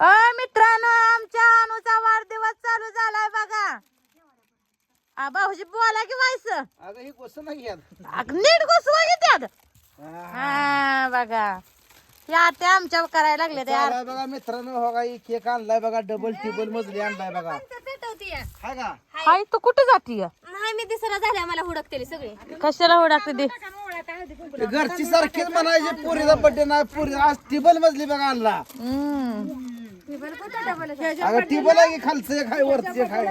अ मित्रांनो आमच्या अनुचा वाढदिवस चालू झालाय बघा. आ, भाऊजी बोला की व्हायचं अगं ही गोष्ट नाही यात. अग, नीट घुसवा घेत्यात हा. बघा. या त्या आमच्या करायला लागले ते चालाय बघा मित्रांनो हो का केक आणलाय बघा डबल टिबल मजली आणलाय बघा. हाय का? हाय तू कुठे जातीय? नाही मी दिसना झाल्या मला हुडकतेली सगळी. कशाला हुडाकते दे ते घरची सारखीच म्हणायची पुरीचा बर्थडे नाही पुरी आज टिबल मजली बघा आणला. हम्म. अगं टिबल आहे की खालचं एक आहे वरचं एक आहे.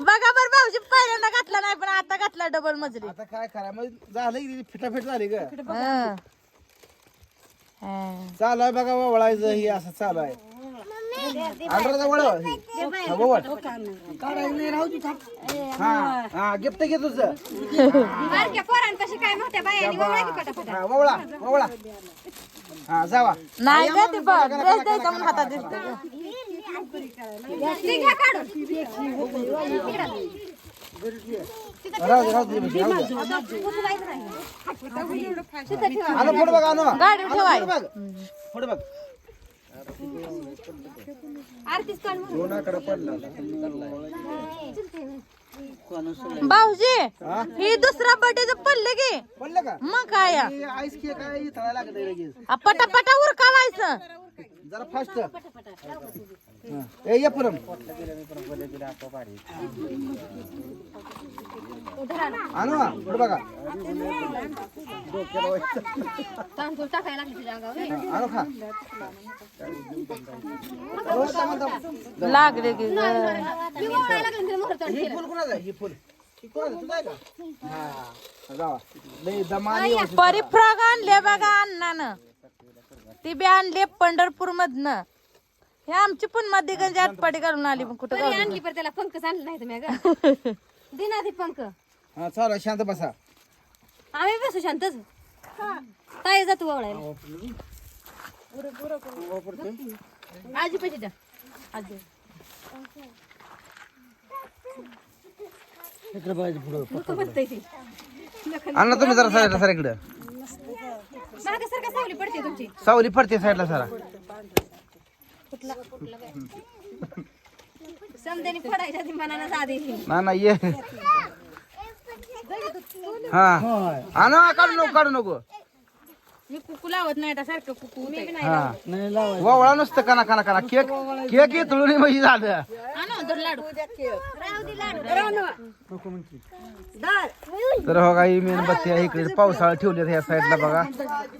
बघा बर भाऊजी पहिल्यांदा घातला नाही पण आता घातला डबल मजली. आता काय करा मग झालं की फिटाफिट झाली ग. हं. हं. चालू आहे बघा वळायचं ही असं चालू आहे. अंडरचा वळ. हा, वळ. हा हा. गिफ्ट घे तुझं. बारक्या पोरांपाशी काय मोठ्या बायांनी वळला की पटापट? हा वळा वळा हा जावा. नाही ग ते बघ ड्रेस द्यायचा म्हणून हातात राहू दे राहू दे राहू दे. आणू पुढे बघ गाडीवर आणू, ठेवाय. पुढे बघ. पुढे बघ. आरतीच काढ म्हणून. भाऊजी हा दुसरा बर्थडेच पडले की. पडलं का? मग काय आईस केक आहे इथं लागत आहे लगेच. आ, पटापटा उरकावायचं. जरा फास्ट ए ये पुरम. आणू हा, तांदूळ टाकायला लागले तुझ्या अंगावर होय. आणू खा. थांबा, थांबा. लागले की ग. मी वळायला लागले तिला मोहर तोंड ही फुल कोणाचं आहे? ही फुल. ही कोणाचं? तुझं आहे का? हा जावा. लई दमानी परी फ्रॉक आणले बघा अण्णानं. ती बी आणली पंढरपूर मधनं हे आमची पण मध्ये गंज आटपाडी घालून आली पण कुठं परी आणली पण त्याला पंख आणलं नाही तुम्ही दिना ती पंख. हा चालू आहे, शांत बसा. आम्ही बसू शांतच. ताई जातो वळायला आजी पैसे द्या. आजी. नको म्हणतंय ती. अण्णा तुम्ही जरा साईडला सर इकडं. मागे सारखा सावली पडते तुमची. सावली पडते साईडला सरा. समजाने पडायच्या ती मनानं आधी ना ना ये. हा. आणू हा, काढू नको काढू नको. मी कुकू लावत नाही आता सारखं कुकू होतंय. हा. वळा नुसतं कना कना कना केक केक येतळून म्हणजे झालं. आणा दर लाडू. तर हो काही मेणबत्ती आहे इकडे पावसाळा ठेवले ह्या साईडला बघा.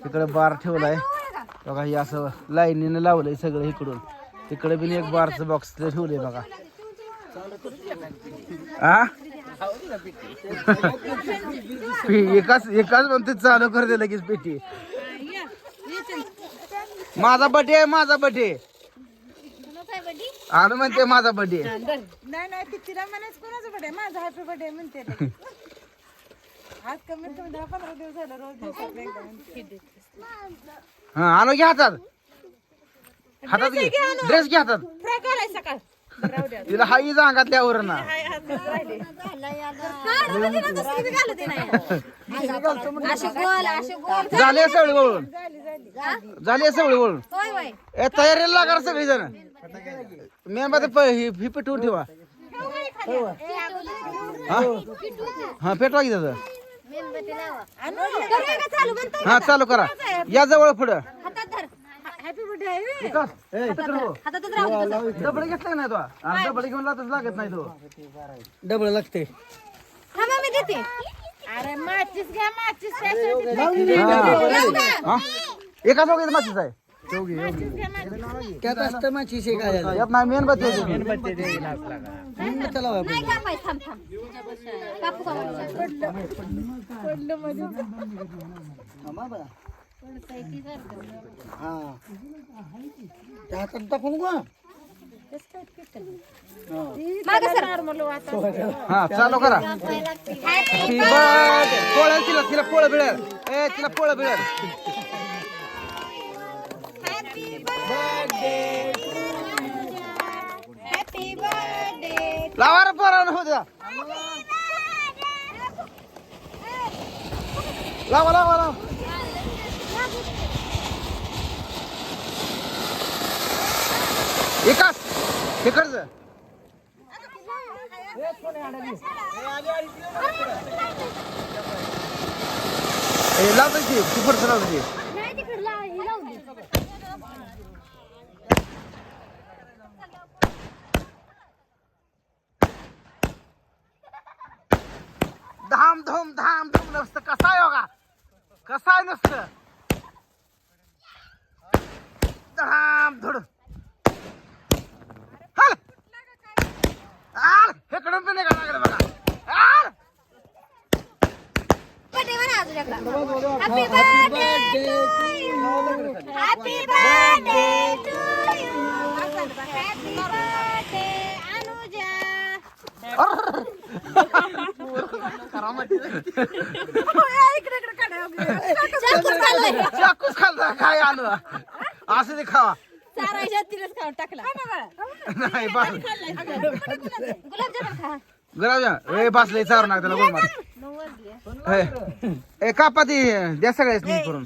इकडे बार ठेवलाय. बघा हे असं लाईनीने लावलंय सगळं इकडून. तिकडे बी एक बारचं बॉक्स ठेवलंय बघा. आ? एकाच एकाच म्हणते चालू कर दे लगेच पेटी माझा बर्थडे आहे माझा बर्थडे आणि म्हणते माझा बर्थडे नाही नाही ती तिला म्हणायचं कोणाचं माझा हॅपी म्हणते. आज कमीत कमी दहा पंधरा दिवस झालं रोज दिवसात. हा आणू घ्या हातात. हातात घे. ड्रेस घ्या हातात. सकाळ. तिला हाई अंगातल्यावर ना असे गोल असे गोल. झाले सगळी वळून झाली सगळी वळून होय होय. ए तयारीला लागा सगळी जण मेनबात ही ही पेटवून ठेवा. हा? हा पेटवा की त्याचं. हा चालू करा. या जवळ पुढं. विकास, ए, तिकडं हो. हातातच राहू दे तसं. डबल घेतलाय नाही तो. आणि डबल घेऊन लातच लागत नाही तो. डबल लागते. थांबा मी देते. अरे माचीस घ्या माचीस हा. एका माचीच आहे. त्यात असतं माझी शे काय यात नाही मेणबत्ती आहे. नाही कापायचं थांब थांब. कापू का त्या हातात गो मागे सर हा चालू करा. पोळ्या तिला तिला पोळं बिळेल ए तिला पोळं बिळेल लावा रे पोरानं हो द्या लावा लावा लावा. एकाच तिकडच ए लावतो धाम धूम धाम धूम नसतं. कसा आहे हो बघा कसा आहे नसतं? धाम धुड हल आल हेकडून पण नाही का लागलं बघा आल Birthday म्हणा तुझ्याकडं. Happy birthday to you. Happy birthday to you. Happy birthday, Anuja. चाकूच खाल्लंय. चाकूच खाल्ला काय आलं असं ते खावा. चारायच्या तिलाच खाऊन टाकला. नाही बस गुलाबजामुन खा. गुलाबजाम ए बसले चारू त्याला ए कापा ती द्या सगळ्याच नीट करून.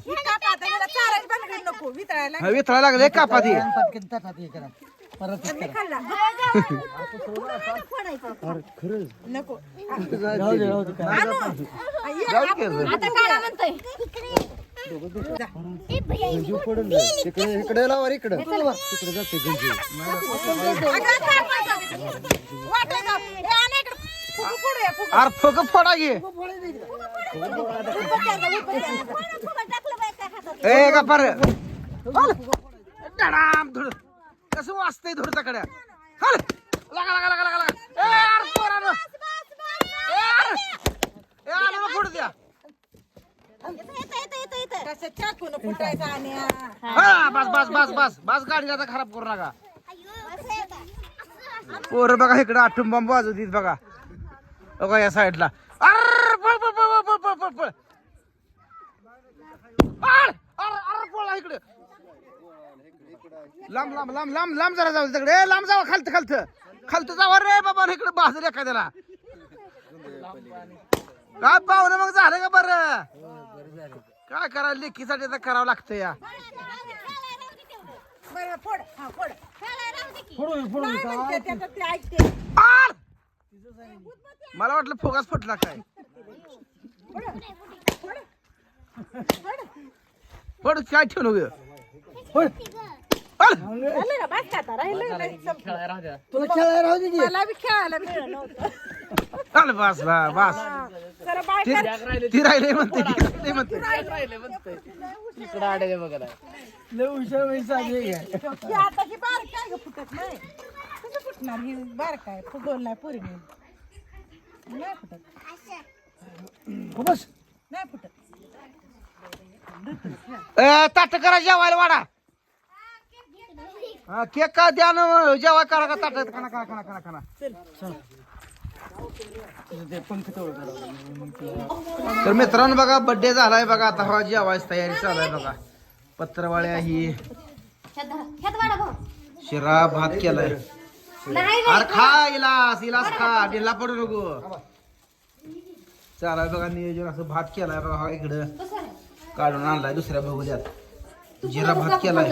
ही वितळा लागले कापा ती. पटकन ताटात करा. परत राहू दे. राहू दे काय. जाऊ दे की अजून. आता काढा म्हणतोय. जीव पडून. तिकडे इकडे लावा रे इकडे तिकडे जाते गंजी वाटायचं हे आणा इकडं. फुगू फोडू या, फुगू. अरे फुग फोडा घे ए का पर कसं धुडताकडे हल लागा लागा लागा लागा लागा ए यार पोरानो ए यार ए आलो ना फोडू द्या कसं चाकून फुटायचं आणि हा. बस बस बस बस. बस गाडी आता खराब करू नका. पोर बघा इकडे आठून बंब वाजवतीत बघा. बघा या साईडला. अर पळ पळ पळ पळ पळ पळ पळ. अर अर अर इकडे. लांब लांब लांब लांब लांब जरा जाऊ तिकडे. ए, लांब जावा खालत खालत. खालत जावा रे बाबा इकडे बाजूला एखाद्याला. काय पाहुणे मग झालं का बरं? काय करा लेखीसाठी तर करावं लागतं या. बरं फोड. हा फोड. फोडून फोडून काय म्हणते त्याचं ते ऐकते. आर! मला वाटलं फोगाच फुटला काय. पड काय ठेवू नको झालं का बस का आता राहिलं नाही संपलं. तुला खेळायला राहू दे की. मला बी खेळायला मिळालं नव्हतं चाल बस बस बस. जरा बायका ती ती राहिले म्हणते. ती राहिले म्हणते लय हुशार बाई साधी आहे. काय. ही आता ही बार काय ग फुटत नाही. कसं फुटणार? ही बार काय फुगवलं नाही पुरी नाही. फुटत. हो बस. नाही फुटत. ए, ताट करा जेवायला वाडा. हा, केक का द्या ना जेवाय करा का ताट? खाना खाना खाना खाना खाना तुझं ते पंख तेवढं करा. तर मित्रांनो बघा बर्थडे झालाय बघा. आता हा जेवायची तयारी चालू आहे बघा. पत्रवाळ्या ही शिरा भात केलाय. अरे खा इलास इलास खा. ढिला पडू नको. चालाय बघा नियोजन असं भात केलाय बघा हा इकडं? काढून आणलाय दुसऱ्या बघूल्यात जिरा भात केलाय.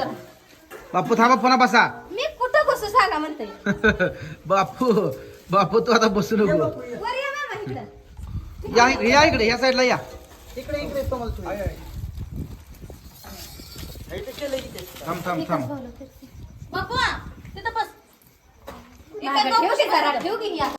बापू थांबा पुन्हा बसा. मी कुठं बसू सांगा म्हणतोय बापू. बापू तू आता बसू नको. वर या मामा इकडं. या या इकडे या साईडला या. इकडे इकडे तुम्हाला तू. थांब थांब थांब. बापू तिथं बस. ठेव की जरा ठेव की या